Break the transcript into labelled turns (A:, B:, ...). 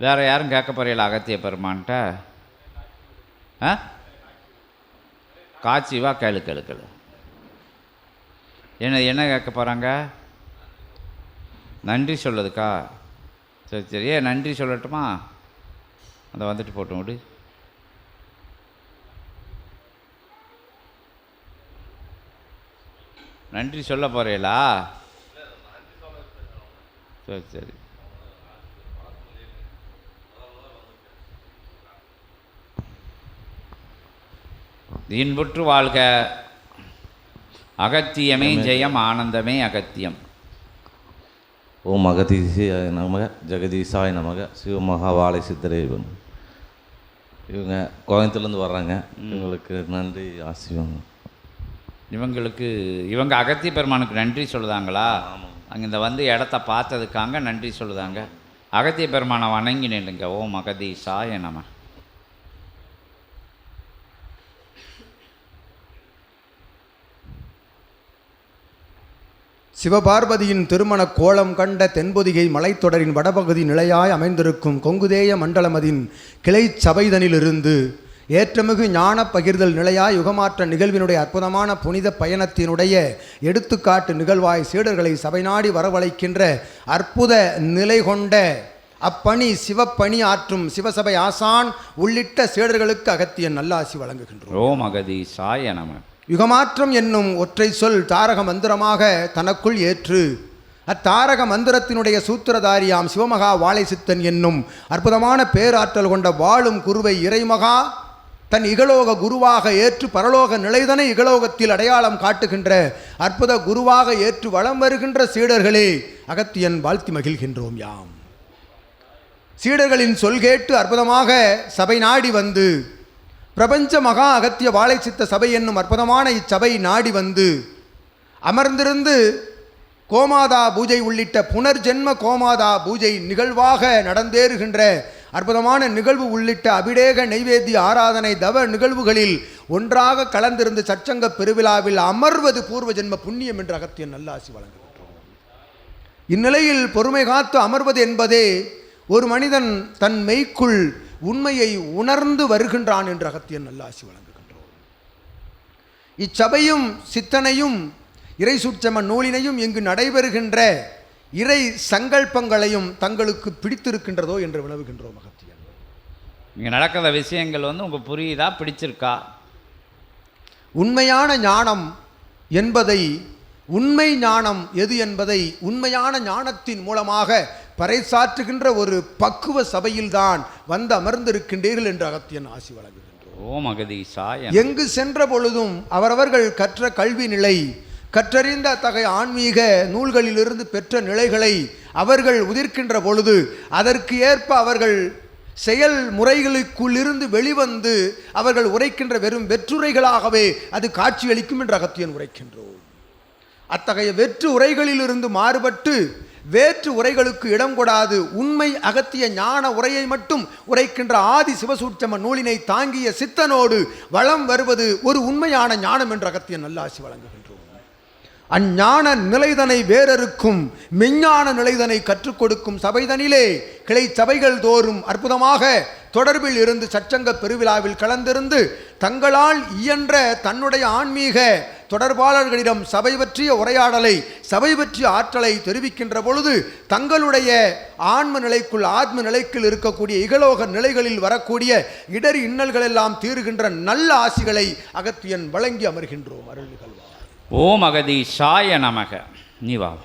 A: வேறு யாரும் கேட்க போறீங்களா அகத்திய பெருமான்ட்ட ஆ? காட்சி கேளு கேளு கேளு. என்ன என்ன கேட்க போகிறாங்க நன்றி சொல்லுதுக்கா? சரி சரி. ஏன் நன்றி சொல்லட்டுமா? அதை வந்துட்டு போட்டோம் விடு நன்றி சொல்ல போகிறீங்களா சரி சரி. இன்புற்று வாழ்க. அகத்தியமே ஜெயம் ஆனந்தமே அகத்தியம்.
B: ஓம் அகதீசாய நமக ஜெகதீசாய நமக சிவமகாவாலை சித்தரேவன் இவங்க கோயம்புத்தூர்லேருந்து வர்றாங்க. இவங்களுக்கு நன்றி ஆசிவம்
A: இவங்களுக்கு இவங்க அகத்திய பெருமானுக்கு நன்றி சொல்லுதாங்களா? அங்கே இந்த வந்து இடத்த பார்த்ததுக்காக நன்றி சொல்லுதாங்க. அகத்திய பெருமானை வணங்கி நில்லுங்க ஓம் அகதீசாய நம.
C: சிவபார்வதியின் திருமண கோலம் கண்ட தென்பொதிகை மலைத்தொடரின் வடபகுதி நிலையாய் அமைந்திருக்கும் கொங்குதேய மண்டலமதின் கிளை சபைதனிலிருந்து ஏற்றமிகு ஞான பகிர்தல் நிலையாய் யுகமாற்ற நிகழ்வினுடைய அற்புதமான புனித பயணத்தினுடைய எடுத்துக்காட்டு நிகழ்வாய் சீடர்களை சபை நாடி வரவழைக்கின்ற அற்புத நிலை கொண்ட அப்பணி சிவப்பணி ஆற்றும் சிவசபை ஆசான் உள்ளிட்ட சீடர்களுக்கு அகத்திய நல்லாசி வழங்குகின்றோம்.
A: ஓம் அகதீசாய நம.
C: யுகமாற்றம் என்னும் ஒற்றை சொல் தாரக மந்திரமாக தனக்குள் ஏற்று. அத்தாரக மந்திரத்தினுடைய சூத்திரதாரியாம் சிவமகா வாழை சித்தன் என்னும் அற்புதமான பேராற்றல் கொண்ட வாழும் குருவை இறைமகா தன் இகலோக குருவாக ஏற்று பரலோக நிலைதனை இகலோகத்தில் அடையாளம் காட்டுகின்ற அற்புத குருவாக ஏற்று வலம் வருகின்ற சீடர்களே அகத்தியன் வாழ்த்தி மகிழ்கின்றோம் யாம். சீடர்களின் சொல் கேட்டு அற்புதமாக சபை நாடி வந்து பிரபஞ்ச மகா அகத்திய வாழை சித்த சபை என்னும் அற்புதமான இச்சபை நாடி வந்து அமர்ந்திருந்து கோமாதா பூஜை உள்ளிட்ட புனர்ஜென்ம கோமாதா பூஜை நிகழ்வாக நடந்தேறுகின்ற அற்புதமான நிகழ்வு உள்ளிட்ட அபிடேக நைவேத்திய ஆராதனை தவ நிகழ்வுகளில் ஒன்றாக கலந்திருந்து சச்சங்க பெருவிழாவில் அமர்வது பூர்வ ஜென்ம புண்ணியம் என்ற அகத்தியன் நல்லாசி வழங்குகின்றோம் இந்நிலையில் பொறுமை காத்து அமர்வது என்பதே ஒரு மனிதன் தன் மெய்க்குள் உண்மையை உணர்ந்து வருகின்றான் என்று அகத்தியன் நல்லாசி வழங்குகின்றோம் இச்சபையும் சித்தனையும் இறை சூட்சம நூலினையும் இங்கு நடைபெறுகின்ற இறை சங்கல்பங்களையும் தங்களுக்கு பிடித்திருக்கின்றதோ என்று வினவுகின்றோம் அகத்தியன்.
A: இங்கே நடக்கிற விஷயங்கள் வந்து உங்களுக்கு புரியுதா பிடிச்சிருக்கா?
C: உண்மையான ஞானம் என்பதை உண்மை ஞானம் எது என்பதை உண்மையான ஞானத்தின் மூலமாக பறைசாற்றுகின்ற ஒரு பக்குவ சபையில்தான் வந்து அமர்ந்திருக்கின்றீர்கள் என்று அகத்தியன் ஆசி வழங்குகின்றோம் எங்கு சென்ற பொழுதும் அவரவர்கள் கற்ற கல்வி நிலை கற்றறிந்த அத்தகைய ஆன்மீக நூல்களிலிருந்து பெற்ற நிலைகளை அவர்கள் உதிர்க்கின்ற பொழுது அதற்கு ஏற்ப அவர்கள் செயல் முறைகளுக்குள்ளிருந்து வெளிவந்து அவர்கள் உரைக்கின்ற வெறும் வெற்றுரைகளாகவே அது காட்சியளிக்கும் என்று அகத்தியன் உரைக்கின்றோம் அத்தகைய வெற்று உரைகளிலிருந்து மாறுபட்டு வேற்று உரைகளுக்கு இடம் கொடாது. உண்மை அகத்திய ஞான உரையை மட்டும் உரைக்கின்ற ஆதி சிவசூட்சம நூலினை தாங்கிய சித்தனோடு வளம் வருவது ஒரு உண்மையான ஞானம் என்று அகத்திய நல்லாசி வழங்குகின்றோம். அஞ்ஞான நிலைதனை வேறறுக்கும் மெஞ்ஞான நிலைதனை கற்றுக் கொடுக்கும் சபைதனிலே கிளை சபைகள் தோறும் அற்புதமாக தொடர்பில் இருந்து சச்சங்க பெருவிழாவில் கலந்திருந்து தங்களால் இயன்ற தன்னுடைய ஆன்மீக தொடர்பாளர்களிடம் சபை பற்றிய உரையாடலை சபை பற்றிய ஆற்றலை தெரிவிக்கின்ற பொழுது தங்களுடைய ஆன்ம நிலைக்குள் ஆத்ம நிலைக்குள் இருக்கக்கூடிய இகலோக நிலைகளில் வரக்கூடிய இடர் இன்னல்கள் எல்லாம் தீருகின்ற நல்ல ஆசிகளை அகத்தியன் வழங்கி அமர்கின்றோம். அருள்
A: ஓம் அகதி சாய நமக. நீ வா.